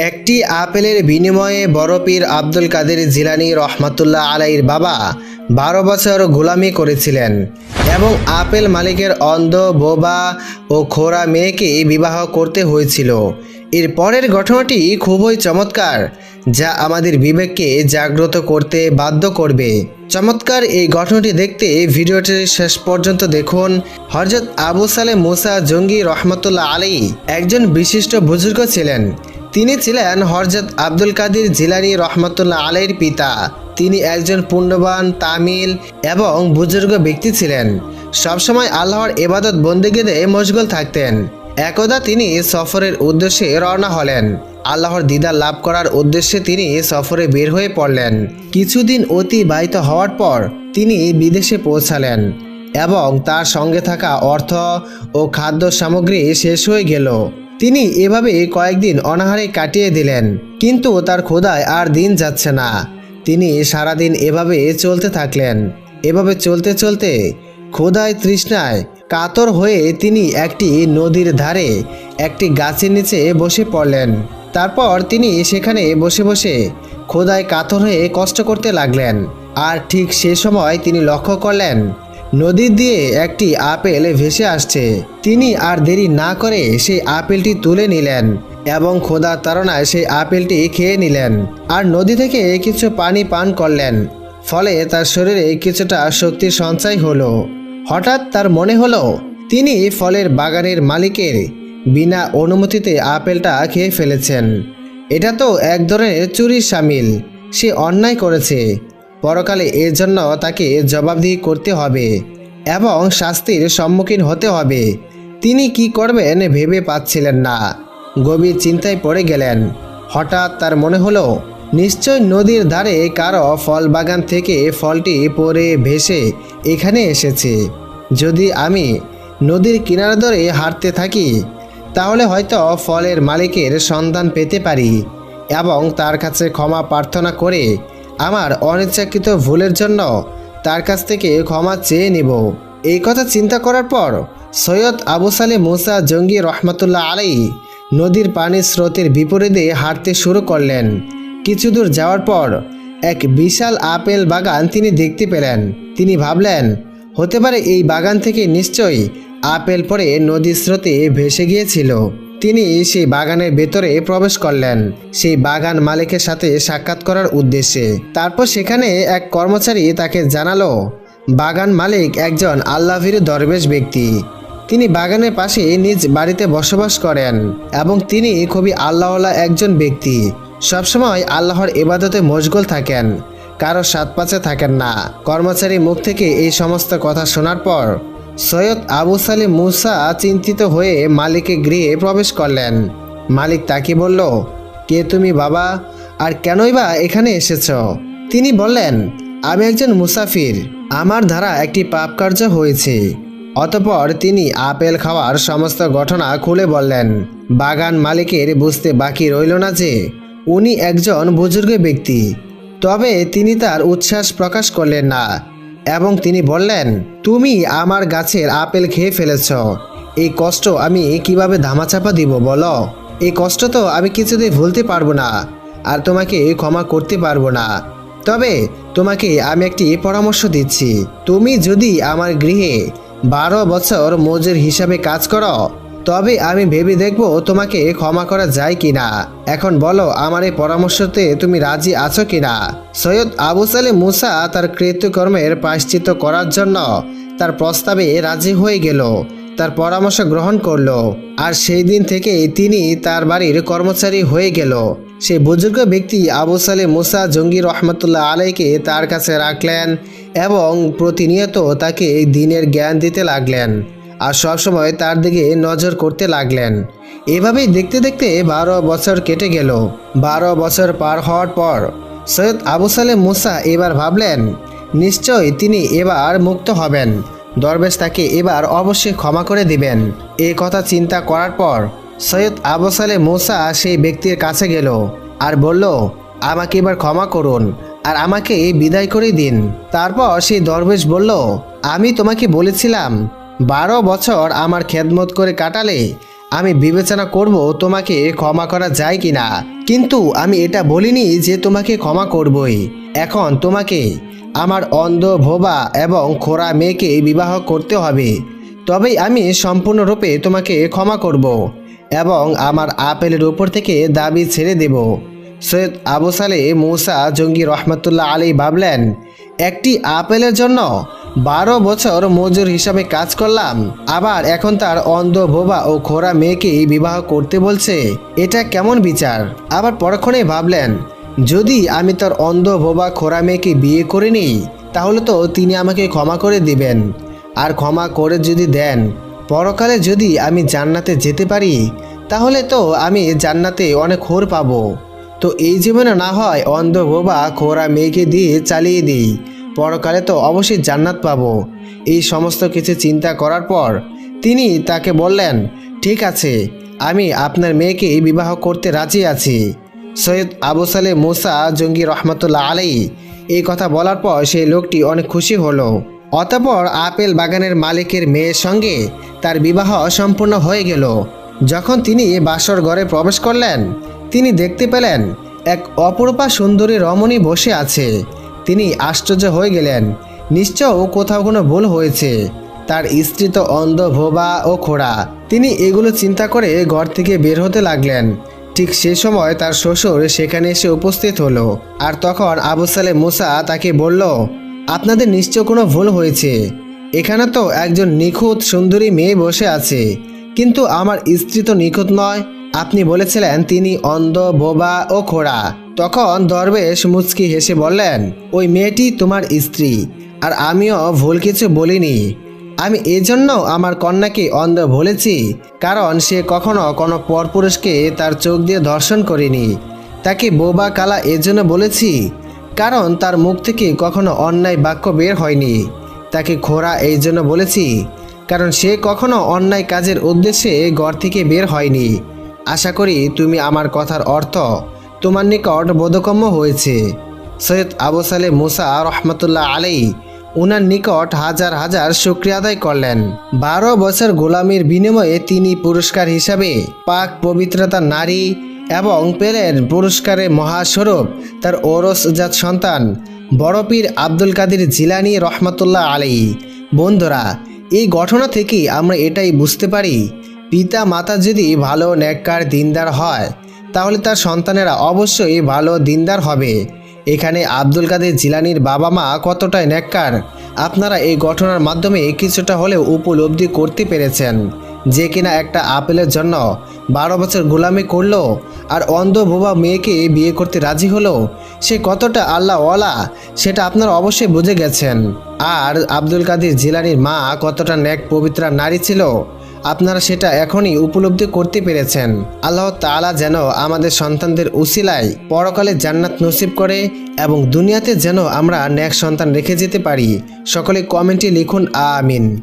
একটি আপেলের বিনিময়ে বড়পীর আব্দুল কাদের জিলানি রহমাতুল্লাহ আলাইর বাবা বারো বছর গোলামি করেছিলেন এবং আপেল মালিকের অন্ধ বোবা ও খোরা মেয়েকে বিবাহ করতে হয়েছিল। এর পরের ঘটনাটি খুবই চমৎকার, যা আমাদের বিবেককে জাগ্রত করতে বাধ্য করবে। চমৎকার এই ঘটনাটি দেখতে ভিডিওটি শেষ পর্যন্ত দেখুন। হরজত আবু সালে মুসা জঙ্গি রহমতুল্লাহ আলী একজন বিশিষ্ট বুজুর্গ ছিলেন। তিনি ছিলেন হরজত আব্দুল কাদির জিলানি রহমতুল্লাহ আলীর পিতা। তিনি একজন পুণ্যবান, তামিল এবং বুজুর্গ ব্যক্তি ছিলেন। সবসময় আল্লাহর এবাদত বন্দিগিতে মশগুল থাকতেন। একদা তিনি সফরের উদ্দেশ্যে রওনা হলেন। আল্লাহর দিদার লাভ করার উদ্দেশ্যে তিনি সফরে বের হয়ে পড়লেন। কিছুদিন অতিবাহিত হওয়ার পর তিনি বিদেশে পৌঁছালেন এবং তার সঙ্গে থাকা অর্থ ও খাদ্য সামগ্রী শেষ হয়ে গেল। তিনি এভাবে কয়েকদিন অনাহারে কাটিয়ে দিলেন, কিন্তু তার ক্ষুধায় আর দিন যাচ্ছে না। তিনি সারাদিন এভাবে চলতে থাকলেন। এভাবে চলতে চলতে ক্ষুধায় তৃষ্ণায় কাতর হয়ে তিনি একটি নদীর ধারে একটি গাছের নিচে বসে পড়লেন। তারপর তিনি সেখানে বসে বসে খোদায় কাতর হয়ে কষ্ট করতে লাগলেন। আর ঠিক সে সময় তিনি লক্ষ্য করলেন, নদী দিয়ে একটি আপেল ভেসে আসছে। তিনি আর দেরি না করে সেই আপেলটি তুলে নিলেন এবং খোদার তাড়নায় সেই আপেলটি খেয়ে নিলেন আর নদী থেকে কিছু পানি পান করলেন। ফলে তার শরীরে কিছুটা শক্তির সঞ্চয় হলো। হঠাৎ তার মনে হলো, তিনি ফলের বাগানের মালিকের বিনা অনুমতিতে আপেলটা খেয়ে ফেলেছেন। এটা তো এক ধরনের চুরির সামিল, সে অন্যায় করেছে। পরকালে এর জন্য তাকে জবাবদিহি করতে হবে এবং শাস্তির সম্মুখীন হতে হবে। তিনি কি করবেন ভেবে পাচ্ছিলেন না। গভীর চিন্তায় পড়ে গেলেন। হঠাৎ তার মনে হলো নিশ্চয় নদীর ধারে কারও ফল বাগান থেকে ফলটি পরে ভেসে এখানে এসেছে। যদি আমি নদীর কিনারা ধরে হাঁটতে থাকি, তাহলে হয়তো ফলের মালিকের সন্ধান পেতে পারি এবং তার কাছে ক্ষমা প্রার্থনা করে আমার অনিচ্ছাকৃত ভুলের জন্য তার কাছ থেকে ক্ষমা চেয়ে নিব। এই কথা চিন্তা করার পর সৈয়দ আবু সালে মুসা জঙ্গি রহমতুল্লাহ আলাই নদীর পানির স্রোতের বিপরীতে হাঁটতে শুরু করলেন। কিছু দূর যাওয়ার পর এক বিশাল আপেল বাগান তিনি দেখতে পেলেন। তিনি ভাবলেন, হতে পারে এই বাগান থেকে নিশ্চয়ই আপেল পরে নদীর স্রোতে ভেসে গিয়েছিল। তিনি সেই বাগানের ভেতরে প্রবেশ করলেন, সেই বাগান মালিকের সাথে সাক্ষাৎ করার উদ্দেশ্যে। তারপর সেখানে এক কর্মচারী তাকে জানালো, বাগান মালিক একজন আল্লাভীর দরবেশ ব্যক্তি। তিনি বাগানের পাশে নিজ বাড়িতে বসবাস করেন এবং তিনি খুবই আল্লাহওয়ালা একজন ব্যক্তি। সবসময় আল্লাহর ইবাদতে মশগুল থাকেন, কারও সাত পাচে থাকেন না। কর্মচারী মুখ থেকে এই সমস্ত কথা শোনার পর সৈয়দ আবু সালিম মুসা চিন্তিত হয়ে মালিকের গৃহে প্রবেশ করলেন। মালিক তাকে বলল, কে তুমি বাবা? আর কেনই বা এখানে এসেছ? তিনি বললেন, আমি একজন মুসাফির। আমার দ্বারা একটি পাপ কার্য হয়েছে। অতপর তিনি আপেল খাওয়ার সমস্ত ঘটনা খুলে বললেন, বাগান মালিকের বুঝতে বাকি রইল না যে উনি একজন বুজুর্গ ব্যক্তি। তবে তিনি তার উচ্ছ্বাস প্রকাশ করলেন না এবং তিনি বললেন, তুমি আমার গাছের আপেল খেয়ে ফেলেছ। এই কষ্ট আমি কীভাবে ধামাচাপা দিব বলো? এই কষ্ট তো আমি কিছুতেই ভুলতে পারব না আর তোমাকে ক্ষমা করতে পারব না। তবে তোমাকে আমি একটি পরামর্শ দিচ্ছি। তুমি যদি আমার গৃহে বারো বছর মজুর হিসাবে কাজ করো তবে আমি ভেবে দেখব তোমাকে ক্ষমা করা যায় কিনা। এখন বলো, আমার এই পরামর্শতে তুমি রাজি আছো কি না সৈয়দ আবু সালে মুসা তার কৃতকর্মের প্রায়শ্চিত করার জন্য তার প্রস্তাবে রাজি হয়ে গেল, তার পরামর্শ গ্রহণ করল। আর সেই দিন থেকে তিনি তার বাড়ির কর্মচারী হয়ে গেল। সেই বুজুর্গ ব্যক্তি আবু সালে মুসা জঙ্গি রহমতুল্লাহ আলাইকে তার কাছে রাখলেন এবং প্রতিনিয়ত তাকে দিনের জ্ঞান দিতে লাগলেন। আর সবসময় তার দিকে নজর করতে লাগলেন। এভাবেই দেখতে দেখতে বারো বছর কেটে গেল। বারো বছর পার হওয়ার পর সৈয়দ আবু সালে মুসা এবার ভাবলেন নিশ্চয় তিনি এবার মুক্ত হবেন। দরবেশ তাকে এবার অবশ্যই ক্ষমা করে দিবেন। এই কথা চিন্তা করার পর সৈয়দ আবু সালে মুসা সেই ব্যক্তির কাছে গেল আর বলল, আমাকে এবার ক্ষমা করুন আর আমাকে বিদায় করে দিন। তারপর সেই দরবেশ বলল, আমি তোমাকে বলেছিলাম বারো বছর আমার খেদমত করে কাটালে আমি বিবেচনা করব তোমাকে ক্ষমা করা যায় কি না কিন্তু আমি এটা বলিনি যে তোমাকে ক্ষমা করবই। এখন তোমাকে আমার অন্ধ ভোবা এবং খোরা মেয়েকে বিবাহ করতে হবে। তবেই আমি সম্পূর্ণরূপে তোমাকে ক্ষমা করব এবং আমার আপেলের উপর থেকে দাবি ছেড়ে দেব। সৈয়দ আবু সালে মৌসা জঙ্গি রহমতুল্লাহ আলী ভাবলেন, একটি আপেলের জন্য বারো বছর মজুর হিসাবে কাজ করলাম। আবার এখন তার অন্ধ ভোবা ও খোরা মেয়েকে বিবাহ করতে বলছে। এটা কেমন বিচার? আবার পরক্ষণে ভাবলেন, যদি আমি তার অন্ধ ভোবা খোরা মেয়েকে বিয়ে করে নিই, তাহলে তো তিনি আমাকে ক্ষমা করে দিবেন। আর ক্ষমা করে যদি দেন, পরকালে যদি আমি জান্নাতে যেতে পারি, তাহলে তো আমি জান্নাতে অনেক হোর পাবো। তো এই জীবনে না হয় অন্ধ বোবা খোরা মেয়েকে দিয়ে চালিয়ে দিই। পরকালে তো অবশ্যই জান্নাত পাবো। এই সমস্ত কিছু চিন্তা করার পর তিনি তাকে বললেন, ঠিক আছে, আমি আপনার মেয়েকে বিবাহ করতে রাজি আছি। সৈয়দ আবু সালে মুসা জঙ্গি রহমতুল্লাহ আলাই এই কথা বলার পর সেই লোকটি অনেক খুশি হলো। অতপর আপেল বাগানের মালিকের মেয়ের সঙ্গে তার বিবাহ সম্পূর্ণ হয়ে গেল। যখন তিনি বাসর ঘরে প্রবেশ করলেন, তিনি দেখতে পেলেন এক অপরূপা সুন্দরী রমণী বসে আছে। তিনি আশ্চর্য হয়ে গেলেন। নিশ্চয় কোথাও কোনো ভুল হয়েছে। তার স্ত্রী তো অন্ধ, ভোবা ও খোড়া। তিনি এগুলো চিন্তা করে ঘর থেকে বের হতে লাগলেন। ঠিক সে সময় তার শ্বশুর সেখানে এসে উপস্থিত হলো আর তখন আবু সালে মুসা তাকে বলল, আপনাদের নিশ্চয় কোনো ভুল হয়েছে। এখানে তো একজন নিখুঁত, সুন্দরী মেয়ে বসে আছে। কিন্তু আমার স্ত্রী তো নিখুঁত নয়। আপনি বলেছিলেন তিনি অন্ধ বোবা ও খোড়া। তখন দরবেশ মুচকি হেসে বললেন, ওই মেয়েটি তোমার স্ত্রী, আর আমিও ভুল কিছু বলিনি। আমি এজন্য আমার কন্যাকে অন্ধ বলেছি, কারণ সে কখনো কোনো পরপুরুষকে তার চোখ দিয়ে দর্শন করেনি। তাকে বোবা কালা এজন্য বলেছি, কারণ তার মুখ থেকে কখনো অন্যায় বাক্য বের হয়নি। তাকে খোরা এই জন্য বলেছি, কারণ সে কখনো অন্যায় কাজের উদ্দেশ্যে ঘর থেকে বের হয়নি। আশা করি তুমি আমার কথার অর্থ তোমার নিকট বোধকম্য হয়েছে। সৈয়দ আবু সালে মুসা রহমতুল্লাহ আলাই উনার নিকট হাজার হাজার শুক্রিয়া আদায় করলেন। বারো বছর গোলামির বিনিময়ে তিনি পুরস্কার হিসাবে পাক পবিত্রতা নারী এবং পেলেন পুরস্কারে মহাস্বরূপ তার ওরসজাত সন্তান বড় পীর আব্দুল কাদির জিলানি রহমতুল্লাহ আলী বন্ধুরা, এই ঘটনা থেকেই আমরা এটাই বুঝতে পারি পিতা মাতা যদি ভালো ন্যাক্কার দিনদার হয় তাহলে তার সন্তানেরা অবশ্যই ভালো দিনদার হবে। এখানে আব্দুল কাদের জিলানির বাবা মা কতটাই ন্যাক্কার, আপনারা এই ঘটনার মাধ্যমে কিছুটা হলেও উপলব্ধি করতে পেরেছেন। যে কিনা একটা আপেলের জন্য বারো বছর গোলামি করল আর অন্ধ বোবা মেয়েকে বিয়ে করতে রাজি হলো, সে কতটা আল্লাহ ওয়ালা সেটা আপনারা অবশ্যই বুঝে গেছেন। আর আব্দুল কাদের জিলানির মা কতটা ন্যাক পবিত্রা নারী ছিল আপনারা সেটা এখনই উপলব্ধি করতে পেরেছেন। আল্লাহ তালা যেন আমাদের সন্তানদের উসিলায় পরকালে জান্নাত নসিব করে এবং দুনিয়াতে যেন আমরা ন্যাক সন্তান রেখে যেতে পারি। সকলে কমেন্টে লিখুন, আমিন।